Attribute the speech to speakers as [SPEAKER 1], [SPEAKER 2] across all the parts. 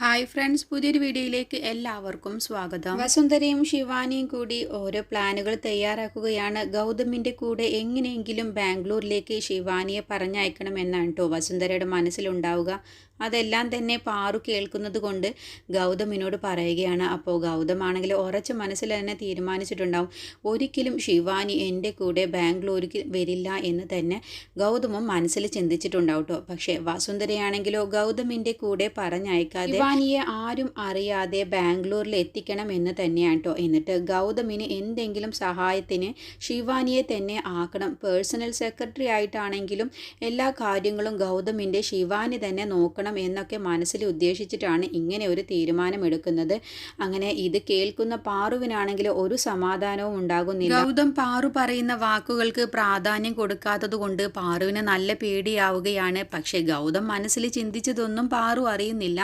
[SPEAKER 1] Hi friends പുതിയൊരു വീഡിയോയിലേക്ക് എല്ലാവർക്കും സ്വാഗതം. വസുന്ധരയും ശിവാനിയും കൂടി ഓരോ പ്ലാനുകൾ തയ്യാറാക്കുകയാണ്. ഗൗതമിന്റെ കൂടെ എങ്ങനെയെങ്കിലും ബാംഗ്ലൂരിലേക്ക് ശിവാനിയെ പറഞ്ഞയക്കണമെന്നാണ് കേട്ടോ വസുന്ധരയുടെ മനസ്സിലുണ്ടാവുക. അതെല്ലാം തന്നെ പാറു കേൾക്കുന്നത് കൊണ്ട് ഗൗതമിനോട് പറയുകയാണ്. അപ്പോൾ ഗൗതമാണെങ്കിൽ ഉറച്ച മനസ്സിൽ തന്നെ തീരുമാനിച്ചിട്ടുണ്ടാവും. ഒരിക്കലും ശിവാനി എന്റെ കൂടെ ബാംഗ്ലൂർക്ക് വരില്ല എന്ന് തന്നെ ഗൗതമും മനസ്സിൽ ചിന്തിച്ചിട്ടുണ്ടാവും കേട്ടോ പക്ഷേ വസുന്ധരയാണെങ്കിലോ ഗൗതമിന്റെ കൂടെ പറഞ്ഞയക്കാതെ ശിവാനിയെ ആരും അറിയാതെ ബാംഗ്ലൂരിൽ എത്തിക്കണം എന്ന് തന്നെയാണ് കേട്ടോ എന്നിട്ട് ഗൗതമിന് എന്തെങ്കിലും സഹായത്തിന് ശിവാനിയെ തന്നെ ആക്കണം. പേഴ്സണൽ സെക്രട്ടറി ആയിട്ടാണെങ്കിലും എല്ലാ കാര്യങ്ങളും ഗൗതമിന്റെ ശിവാനി തന്നെ നോക്കണം എന്നൊക്കെ മനസ്സിൽ ഉദ്ദേശിച്ചിട്ടാണ് ഇങ്ങനെ ഒരു തീരുമാനമെടുക്കുന്നത്. അങ്ങനെ ഇത് കേൾക്കുന്ന പാറുവിനാണെങ്കിൽ ഒരു സമാധാനവും ഉണ്ടാകുന്നില്ല. ഗൗതം പാറു പറയുന്ന വാക്കുകൾക്ക് പ്രാധാന്യം കൊടുക്കാത്തത് കൊണ്ട് പാറുവിന് നല്ല പേടിയാവുകയാണ്. പക്ഷേ ഗൗതം മനസ്സിൽ ചിന്തിച്ചതൊന്നും പാറു അറിയുന്നില്ല.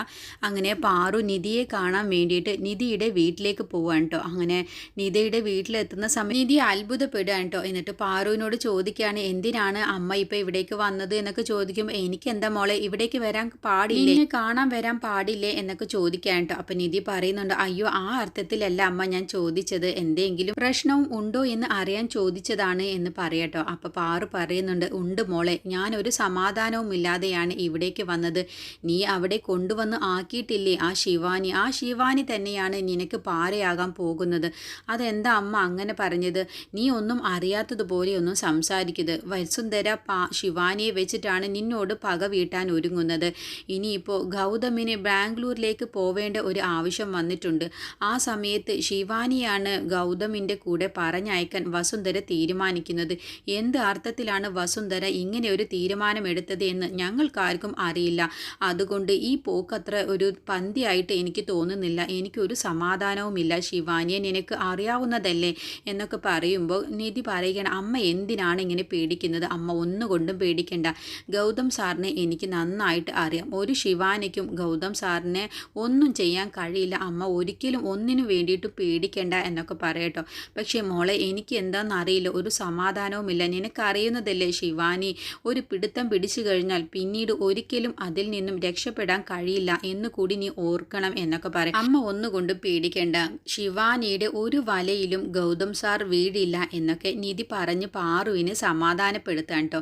[SPEAKER 1] അങ്ങനെ പാറു നിധിയെ കാണാൻ വേണ്ടിയിട്ട് നിധിയുടെ വീട്ടിലേക്ക് പോവാണ് കേട്ടോ അങ്ങനെ നിധിയുടെ വീട്ടിലെത്തുന്ന സമയം നിധി അത്ഭുതപ്പെടുകയാണ് കേട്ടോ എന്നിട്ട് പാറുവിനോട് ചോദിക്കുകയാണ് എന്തിനാണ് അമ്മ ഇപ്പോൾ ഇവിടേക്ക് വന്നത്? എന്നൊക്കെ ചോദിക്കുമ്പോൾ എനിക്ക് എന്താ മോളെ ഇവിടേക്ക് വരാൻ പാടില്ലേ? നിന്നെ കാണാൻ വരാൻ പാടില്ലേ എന്നൊക്കെ ചോദിക്കാൻ കേട്ടോ അപ്പൊ നിധി പറയുന്നുണ്ട് അയ്യോ ആ അർത്ഥത്തിലല്ല അമ്മ ഞാൻ ചോദിച്ചത്. എന്തെങ്കിലും പ്രശ്നവും ഉണ്ടോ എന്ന് അറിയാൻ ചോദിച്ചതാണ് എന്ന് പറയട്ടോ. അപ്പൊ പാറു പറയുന്നുണ്ട് ഉണ്ട് മോളെ ഞാൻ ഒരു സമാധാനവും ഇല്ലാതെയാണ് ഇവിടേക്ക് വന്നത്. നീ അവിടെ കൊണ്ടുവന്ന് ആക്കിയിട്ടില്ലേ ആ ശിവാനി? ആ ശിവാനി തന്നെയാണ് നിനക്ക് പാരയാകാൻ പോകുന്നത്. അതെന്താ അമ്മ അങ്ങനെ പറഞ്ഞത്? നീ ഒന്നും അറിയാത്തതുപോലെ ഒന്നും സംസാരിക്കരുത്. വസുന്ധര പാ ശിവാനിയെ വെച്ചിട്ടാണ് നിന്നോട് പക വീട്ടാൻ ഒരുങ്ങുന്നത്. ഇനിയിപ്പോൾ ഗൗതമിന് ബാംഗ്ലൂരിലേക്ക് പോവേണ്ട ഒരു ആവശ്യം വന്നിട്ടുണ്ട്. ആ സമയത്ത് ശിവാനിയാണ് ഗൗതമിന്റെ കൂടെ പറഞ്ഞയക്കാൻ വസുന്ധര തീരുമാനിക്കുന്നത്. എന്ത് അർത്ഥത്തിലാണ് വസുന്ധര ഇങ്ങനെ ഒരു തീരുമാനമെടുത്തത് എന്ന് ഞങ്ങൾക്കാർക്കും അറിയില്ല. അതുകൊണ്ട് ഈ പോക്കത്ര ഒരു പന്തിയായിട്ട് എനിക്ക് തോന്നുന്നില്ല. എനിക്കൊരു സമാധാനവുമില്ല. ശിവാനിയെ നിനക്ക് അറിയാവുന്നതല്ലേ എന്നൊക്കെ പറയുമ്പോൾ നിധി പറയുകയാണ് അമ്മ എന്തിനാണ് ഇങ്ങനെ പേടിക്കുന്നത്? അമ്മ ഒന്നുകൊണ്ടും പേടിക്കേണ്ട. ഗൗതം സാറിനെ എനിക്ക് നന്നായിട്ട് അറിയാം. ഒരു ശിവാനിക്കും ഗൗതം സാറിനെ ഒന്നും ചെയ്യാൻ കഴിയില്ല. അമ്മ ഒരിക്കലും ഒന്നിനു വേണ്ടിയിട്ട് പേടിക്കേണ്ട എന്നൊക്കെ പറയട്ടോ. പക്ഷേ മോളെ എനിക്ക് എന്താണെന്ന് അറിയില്ല. ഒരു സമാധാനവുമില്ല. നിനക്കറിയുന്നതല്ലേ ശിവാനി? ഒരു പിടുത്തം പിടിച്ചു കഴിഞ്ഞാൽ പിന്നീട് ഒരിക്കലും അതിൽ നിന്നും രക്ഷപ്പെടാൻ കഴിയില്ല എന്ന് കൂടി നീ ഓർക്കണം എന്നൊക്കെ പറയും. അമ്മ ഒന്നുകൊണ്ടും പേടിക്കേണ്ട. ശിവാനിയുടെ ഒരു വലയിലും ഗൗതം സാർ വീഴില്ല എന്നൊക്കെ നിധി പറഞ്ഞ് പാറുവിനെ സമാധാനപ്പെടുത്താൻ കേട്ടോ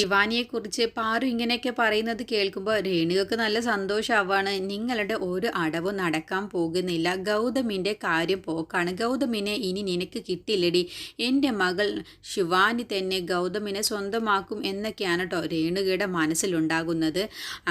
[SPEAKER 1] ശിവാനിയെ കുറിച്ച് പാറു ഇങ്ങനെയൊക്കെ പറയുന്നത് കേൾക്കുമ്പോൾ രേണുകൾക്ക് നല്ല സന്തോഷമാവാണ്. നിങ്ങളുടെ ഒരു അടവും നടക്കാൻ പോകുന്നില്ല. ഗൗതമിന്റെ കാര്യം പോക്കാണ്. ഗൗതമിനെ ഇനി നിനക്ക് കിട്ടില്ലടി. എന്റെ മകൾ ശിവാനി തന്നെ ഗൗതമിനെ സ്വന്തമാക്കും എന്നൊക്കെയാണ് കേട്ടോ രേണുകയുടെ മനസ്സിലുണ്ടാകുന്നത്.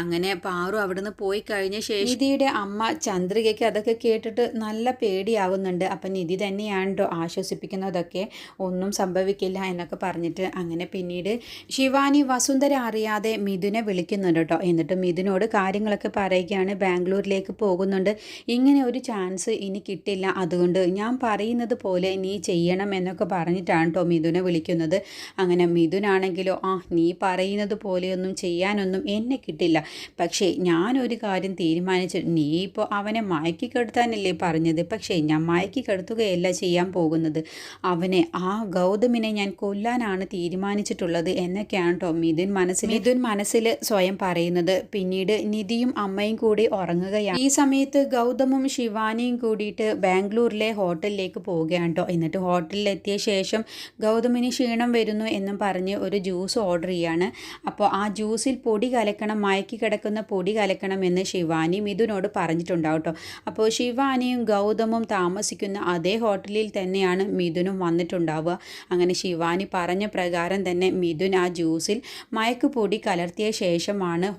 [SPEAKER 1] അങ്ങനെ പാറു അവിടുന്ന് പോയി കഴിഞ്ഞ ശേഷം നിധിയുടെ അമ്മ ചന്ദ്രികയ്ക്ക് അതൊക്കെ കേട്ടിട്ട് നല്ല പേടിയാവുന്നുണ്ട്. അപ്പം നിധി തന്നെയാണ് ആശ്വസിപ്പിക്കുന്നതൊക്കെ. ഒന്നും സംഭവിക്കില്ല എന്നൊക്കെ പറഞ്ഞിട്ട് അങ്ങനെ പിന്നീട് ശിവാനി വസുന്ധര അറിയാതെ മിഥുനെ വിളിക്കുന്നുണ്ട് കേട്ടോ എന്നിട്ട് മിഥുനോട് കാര്യങ്ങളൊക്കെ പറയുകയാണ്. ബാംഗ്ലൂരിലേക്ക് പോകുന്നുണ്ട്. ഇങ്ങനെ ഒരു ചാൻസ് ഇനി കിട്ടില്ല. അതുകൊണ്ട് ഞാൻ പറയുന്നത് പോലെ നീ ചെയ്യണം എന്നൊക്കെ പറഞ്ഞിട്ടാണ് കേട്ടോ മിഥുനെ വിളിക്കുന്നത്. അങ്ങനെ മിഥുനാണെങ്കിലോ ആ നീ പറയുന്നത് പോലെയൊന്നും ചെയ്യാനൊന്നും എന്നെ കിട്ടില്ല. പക്ഷേ ഞാനൊരു കാര്യം തീരുമാനിച്ചു. നീ ഇപ്പോൾ അവനെ മയക്കി കെടുത്താനല്ലേ പറഞ്ഞത്? പക്ഷേ ഞാൻ മയക്കി കെടുത്തുകയല്ല ചെയ്യാൻ പോകുന്നത്. അവനെ ആ ഗൗതമിനെ ഞാൻ കൊല്ലാനാണ് തീരുമാനിച്ചിട്ടുള്ളത് എന്നൊക്കെയാണ് കേട്ടോ മിഥുൻ മനസ്സിൽ മിഥുൻ മനസ്സിൽ സ്വയം പറയുന്നത്. പിന്നീട് നിധിയും അമ്മയും കൂടി ഉറങ്ങുകയാണ്. ഈ സമയത്ത് ഗൗതമും ശിവാനിയും കൂടിയിട്ട് ബാംഗ്ലൂരിലെ ഹോട്ടലിലേക്ക് പോവുകയാണ് എന്നിട്ട് ഹോട്ടലിലെത്തിയ ശേഷം ഗൗതമിന് ക്ഷീണം വരുന്നു എന്നും പറഞ്ഞ് ഒരു ജ്യൂസ് ഓർഡർ ചെയ്യാണ്. അപ്പോൾ ആ ജ്യൂസിൽ പൊടി കലക്കണം മയക്കി കിടക്കുന്ന പൊടി കലക്കണം എന്ന് ശിവാനി മിഥുനോട് പറഞ്ഞിട്ടുണ്ടാവും കേട്ടോ അപ്പോൾ ശിവാനിയും ഗൗതമും താമസിക്കുന്ന അതേ ഹോട്ടലിൽ തന്നെയാണ് മിഥുനും വന്നിട്ടുണ്ടാവുക. അങ്ങനെ ശിവാനി പറഞ്ഞ പ്രകാരം തന്നെ മിഥുൻ ആ ജ്യൂസിൽ മയക്കുപൊടി കലർത്തിയ ശേഷമാണ്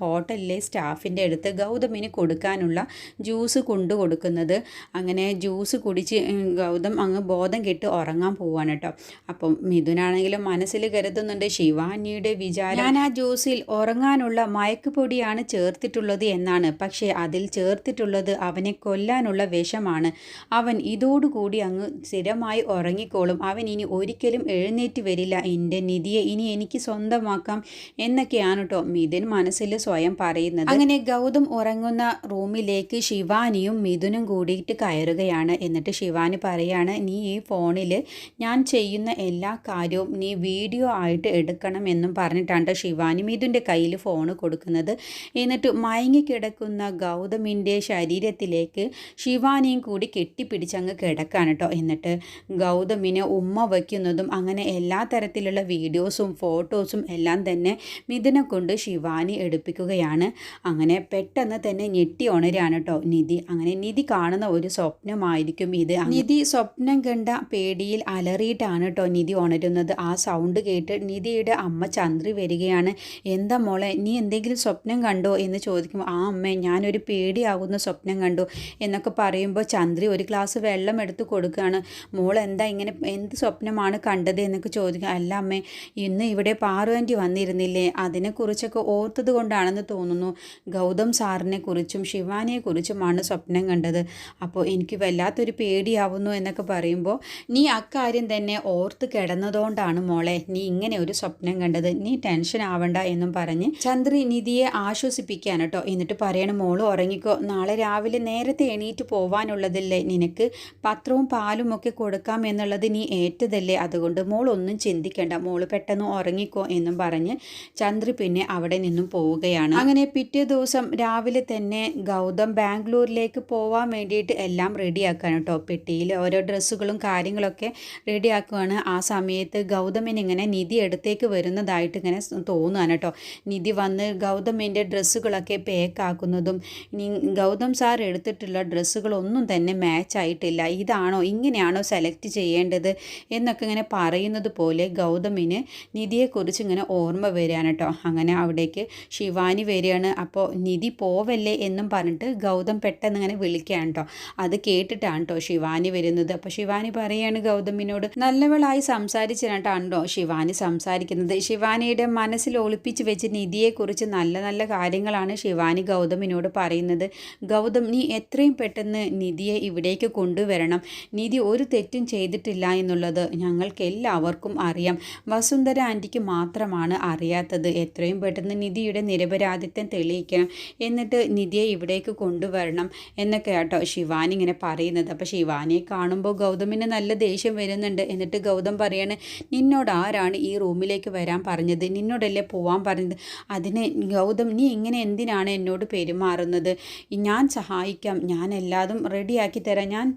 [SPEAKER 1] ഹോട്ടലിലെ സ്റ്റാഫിന്റെ അടുത്ത് ഗൗതമിന് കൊടുക്കാനുള്ള ജ്യൂസ് കൊണ്ടു കൊടുക്കുന്നത്. അങ്ങനെ ജ്യൂസ് കുടിച്ച് ഗൗതം അങ്ങ് ബോധം കെട്ട് ഉറങ്ങാൻ പോവാണ് കേട്ടോ അപ്പം മിഥുനാണെങ്കിലും മനസ്സിൽ കരുതുന്നുണ്ട് ശിവാനിയുടെ വിചാരം. ഞാൻ ആ ജ്യൂസിൽ ഉറങ്ങാനുള്ള മയക്കുപൊടിയാണ് ചേർത്തിട്ടുള്ളത് എന്നാണ്. പക്ഷേ അതിൽ ചേർത്തിട്ടുള്ളത് അവനെ കൊല്ലാനുള്ള വിഷമാണ്. അവൻ ഇതോടുകൂടി അങ്ങ് സ്ഥിരമായി ഉറങ്ങിക്കോളും. അവൻ ഇനി ഒരിക്കലും എഴുന്നേറ്റ് വരില്ല. എന്റെ നിധിയെ ഇനി എനിക്ക് സ്വന്തമാക്കാം എന്നൊക്കെയാണ് കേട്ടോ മിഥുൻ മനസ്സിൽ സ്വയം പറയുന്നത് അങ്ങനെ ഗൗതം ഉറങ്ങുന്ന റൂമിലേക്ക് ശിവാനിയും മിഥുനും കൂടിയിട്ട് കയറുകയാണ്. എന്നിട്ട് ശിവാനി പറയാണ് നീ ഈ ഫോണിൽ ഞാൻ ചെയ്യുന്ന എല്ലാ കാര്യവും നീ വീഡിയോ ആയിട്ട് എടുക്കണം എന്നും പറഞ്ഞിട്ടാണ് ശിവാനി മിഥുന്റെ കയ്യിൽ ഫോൺ കൊടുക്കുന്നത്. എന്നിട്ട് മയങ്ങിക്കിടക്കുന്ന ഗൗതമിന്റെ ശരീരത്തിലേക്ക് ശിവാനിയും കൂടി കെട്ടിപ്പിടിച്ചങ്ങ് കിടക്കാണ് കേട്ടോ എന്നിട്ട് ഗൗതമിനെ ഉമ്മ വയ്ക്കുന്നതും അങ്ങനെ എല്ലാ തരത്തിലുള്ള വീഡിയോസും ഫോട്ടോസും എല്ലാം തന്നെ മിഥുനെ കൊണ്ട് ശിവാനി എടുപ്പിക്കുകയാണ്. അങ്ങനെ പെട്ടെന്ന് തന്നെ ഞെട്ടി ഉണരാണ് കേട്ടോ നിധി. അങ്ങനെ നിധി കാണുന്ന ഒരു സ്വപ്നമായിരിക്കും ഇത്. നിധി സ്വപ്നം കണ്ട പേടിയിൽ അലറിയിട്ടാണ് കേട്ടോ നിധി ഉണരുന്നത്. ആ സൗണ്ട് കേട്ട് നിധിയുടെ അമ്മ ചന്ദ്രി വരികയാണ്. എന്താ മോളെ നീ എന്തെങ്കിലും സ്വപ്നം കണ്ടോ? എന്ന് ചോദിക്കുമ്പോൾ ആ അമ്മ ഞാനൊരു പേടിയാകുന്ന സ്വപ്നം കണ്ടു എന്നൊക്കെ പറയുമ്പോൾ ചന്ദ്രി ഒരു ഗ്ലാസ് വെള്ളം എടുത്ത് കൊടുക്കുകയാണ്. മോൾ എന്താ ഇങ്ങനെ എന്ത് സ്വപ്നമാണ് കണ്ടത്? എന്നൊക്കെ ചോദിക്കുക അല്ല അമ്മേ ഇന്ന് ഇവിടെ പാർവന്റി വന്നിരുന്നില്ലേ? അതിനെക്കുറിച്ചൊക്കെ ഓർത്തത് കൊണ്ടാണെന്ന് തോന്നുന്നു. ഗൗതം സാറിനെ കുറിച്ചും ശിവാനിയെ കുറിച്ചുമാണ് സ്വപ്നം കണ്ടത്. അപ്പോൾ എനിക്ക് വല്ലാത്തൊരു പേടിയാവുന്നു എന്നൊക്കെ പറയുമ്പോൾ നീ അക്കാര്യം തന്നെ ഓർത്ത് കിടന്നതുകൊണ്ടാണ് മോളെ നീ ഇങ്ങനെ ഒരു സ്വപ്നം കണ്ടത്. നീ ടെൻഷൻ ആവണ്ട എന്നും പറഞ്ഞ് ചന്ദ്രി നിധിയെ ആശ്വസിപ്പിക്കാൻ കേട്ടോ. എന്നിട്ട് പറയണം മോൾ ഉറങ്ങിക്കോ. നാളെ രാവിലെ നേരത്തെ എണീറ്റ് പോവാനുള്ളതല്ലേ നിനക്ക്? പത്രവും പാലും ഒക്കെ കൊടുക്കാം എന്നുള്ളത് നീ ഏറ്റതല്ലേ. അതുകൊണ്ട് മോൾ ഒന്നും ചിന്തിക്കണ്ട. മോൾ പെട്ടെന്ന് ഉറങ്ങിക്കോ എന്നും പറഞ്ഞ് ചന്ദ്രി പിന്നെ അവിടെ നിന്നും പോവുകയാണ്. അങ്ങനെ പിറ്റേ ദിവസം രാവിലെ തന്നെ ഗൗതം ബാംഗ്ലൂരിലേക്ക് പോവാൻ വേണ്ടിയിട്ട് എല്ലാം റെഡിയാക്കാണ് കേട്ടോ. പെട്ടിയിൽ ഓരോ ഡ്രസ്സുകളും കാര്യങ്ങളൊക്കെ റെഡിയാക്കുകയാണ് ആ സമയത്ത് ഗൗതമിന് ഇങ്ങനെ നിധി എടുത്തേക്ക് വരുന്നതായിട്ട് ഇങ്ങനെ തോന്നുകയാണ് കേട്ടോ. നിധി വന്ന് ഗൗതമിന്റെ ഡ്രസ്സുകളൊക്കെ പേക്കാക്കുന്നതും ഇനി ഗൗതം സാർ എടുത്തിട്ടുള്ള ഡ്രസ്സുകളൊന്നും തന്നെ മാച്ച് ആയിട്ടില്ല ഇതാണോ ഇങ്ങനെയാണോ സെലക്ട് ചെയ്യേണ്ടത് എന്നൊക്കെ ഇങ്ങനെ പറയുന്നത് പോലെ ഗൗതമിന് നിധിയെക്കുറിച്ച് ഇങ്ങനെ ഓർമ്മ വരികയാണ് കേട്ടോ. അങ്ങനെ അവിടേക്ക് ശിവാനി വരികയാണ്. അപ്പോൾ നിധി പോവല്ലേ എന്നും പറഞ്ഞിട്ട് ഗൗതം പെട്ടെന്ന് ഇങ്ങനെ വിളിക്കുകയാണ് കേട്ടോ അത് കേട്ടിട്ടാണ് കേട്ടോ ശിവാനി വരുന്നത്. അപ്പോൾ ശിവാനി പറയാണ് ഗൗതമിനോട് നല്ലവളായി സംസാരിച്ചിട്ടാണോ ശിവാനി സംസാരിക്കുന്നത്. ശിവാനിയുടെ മനസ്സിൽ ഒളിപ്പിച്ച് വെച്ച് നിധിയെക്കുറിച്ച് നല്ല നല്ല കാര്യങ്ങളാണ് ശിവാനി ഗൗതമിനോട് പറയുന്നത്. ഗൗതം നീ എത്രയും പെട്ടെന്ന് നിധിയെ ഇവിടേക്ക് കൊണ്ടുവരണം. നിധി ഒരു തെറ്റും ചെയ്തിട്ടില്ല എന്നുള്ളത് ഞങ്ങൾക്ക് എല്ലാവർക്കും അറിയാം. വസുന്ധര ആന്റിക്ക് മാത്രമാണ് അറിയാത്തത്. എത്രയും പെട്ടെന്ന് നിധിയുടെ നിരപരാധിത്വം തെളിയിക്കണം. എന്നിട്ട് നിധിയെ ഇവിടേക്ക് കൊണ്ടുവരണം എന്നൊക്കെ കേട്ടോ ശിവാനി ഇങ്ങനെ പറയുന്നത്. അപ്പോൾ ശിവാനിയെ കാണുമ്പോൾ ഗൗതമിന് നല്ല ദേഷ്യം വരുന്നുണ്ട്. എന്നിട്ട് ഗൗതം പറയാണ് നിന്നോട് ആരാണ് ഈ റൂമിലേക്ക് വരാൻ പറഞ്ഞത്? നിന്നോടല്ലേ പോവാൻ പറഞ്ഞത്? അതിന് ഗൗതം നീ ഇങ്ങനെ എന്തിനാണ് എന്നോട് പെരുമാറുന്നത്? ഞാൻ സഹായിക്കാം. ഞാൻ എല്ലാതും റെഡിയാക്കി തരാം. ഞാൻ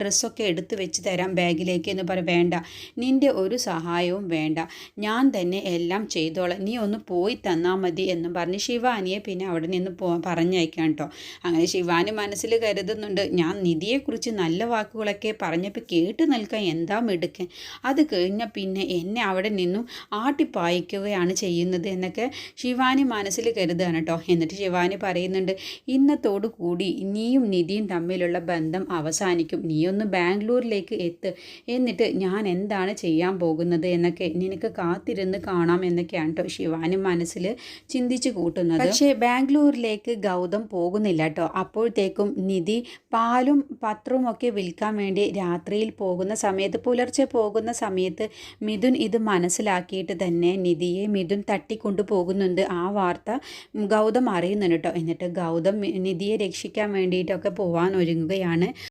[SPEAKER 1] ഡ്രസ്സൊക്കെ എടുത്ത് വെച്ച് തരാം ബാഗിലേക്ക് എന്ന് പറ വേണ്ട. നിന്റെ ഒരു സഹായവും വേണ്ട. ഞാൻ തന്നെ എല്ലാം ചെയ്തോളാം. നീ ഒന്ന് പോയി തന്നാൽ മതി എന്നും പറഞ്ഞ് ശിവാനിയെ പിന്നെ അവിടെ നിന്ന് പോ പറഞ്ഞയക്കാം കേട്ടോ. അങ്ങനെ ശിവാനി മനസ്സിൽ കരുതുന്നുണ്ട് ഞാൻ നിധിയെക്കുറിച്ച് നല്ല വാക്കുകളൊക്കെ പറഞ്ഞപ്പോൾ കേട്ട് നിൽക്കാൻ എന്താ മിടുക്കൻ? അത് കഴിഞ്ഞ പിന്നെ എന്നെ അവിടെ നിന്നും ആട്ടിപ്പായിക്കുകയാണ് ചെയ്യുന്നത് എന്നൊക്കെ ശിവാനി മനസ്സിൽ കരുതുകയാണ് കേട്ടോ. എന്നിട്ട് ശിവാനി പറയുന്നുണ്ട് ഇന്നത്തോടു കൂടി നീയും നിധിയും തമ്മിലുള്ള ബന്ധം അവസാനിക്കും. നീയൊന്ന് ബാംഗ്ലൂരിലേക്ക് എത്ത്. എന്നിട്ട് ഞാൻ എന്താണ് ചെയ്യാൻ പോകുന്നത് എന്നൊക്കെ നിനക്ക് കാത്തിരുന്ന് കാണാം എന്നൊക്കെയാണ് കേട്ടോ ശിവാനി മനസ്സിൽ ചിന്തിച്ചു കൂട്ടുന്നത്. ബാംഗ്ലൂരിലേക്ക് ഗൗതം പോകുന്നില്ല കേട്ടോ. അപ്പോഴത്തേക്കും നിധി പാലും പത്രവും ഒക്കെ വിൽക്കാൻ വേണ്ടി രാത്രിയിൽ പോകുന്ന സമയത്ത് പുലർച്ചെ പോകുന്ന സമയത്ത് മിഥുൻ ഇത് മനസ്സിലാക്കിയിട്ട് തന്നെ നിധിയെ മിഥുൻ തട്ടിക്കൊണ്ടു പോകുന്നുണ്ട്. ആ വാർത്ത ഗൗതം അറിയുന്നുണ്ട് കേട്ടോ. എന്നിട്ട് ഗൗതം നിധിയെ രക്ഷിക്കാൻ വേണ്ടിയിട്ടൊക്കെ പോകാൻ ഒരുങ്ങുകയാണ്.